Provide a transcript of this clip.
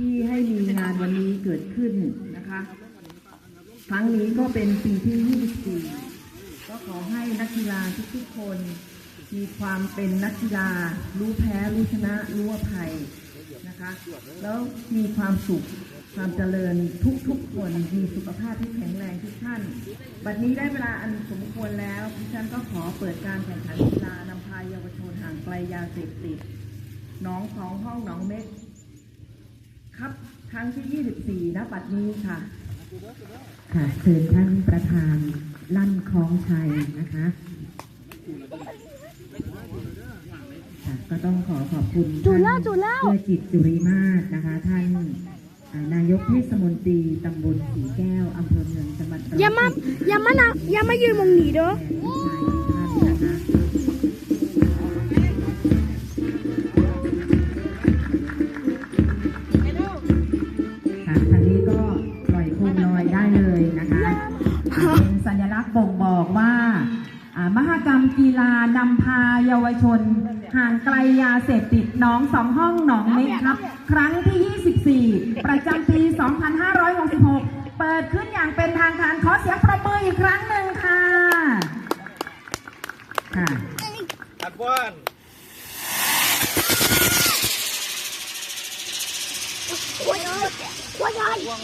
ที่ให้มีงานวันนี้เกิดขึ้นนะคะ ครั้งนี้ก็เป็นปีที่ 24 ก็ขอให้นักกีฬาทุกๆคน มีความเป็นนักกีฬา รู้แพ้ รู้ชนะ รู้อภัยนะคะ แล้วมีความสุขความเจริญทุกๆคนมีสุขภาพที่แข็งแรงทุกท่าน บัดนี้ได้เวลาอันสมควรแล้วดิฉันก็ขอเปิดการแข่งขันกีฬานำพาเยาวชนห่างไกลยาเสพติดหน้องสองห้องหนองเม็ก รับครั้งที่ 24ณบัดนี้ค่ะ ค่ะเชิญท่านประธานลั่นคล้องชัยนะคะค่ะก็ต้องขอขอบคุณจุดแล้วท่านจุดแล้วเพื่อจิตจุริมาศนะคะ ท่านอ่านายกเทศมนตรีตำบลสีแก้วอำเภอเมืองจังหวัดร้อยอย่ามาเอ็ดอย่ามานะอย่ามายืนมองหนีเด้อ แทนลูกชายทุกท่านนะคะ ได้เลยนะคะเป็นสัญลักษณ์บ่งบอกว่าอ่ามหกรรมกีฬานำพาเยาวชน ห่างไกลยาเสพติดหน้องสองห้องหนองเม็กครับ ครั้งที่ 24 ประจำปี 2566 เปิดขึ้นอย่างเป็นทางการขอเสียงประมืออีกครั้งหนึ่งค่ะค่ะอัดบ้านโอ้ยโอ้ยโอ้ย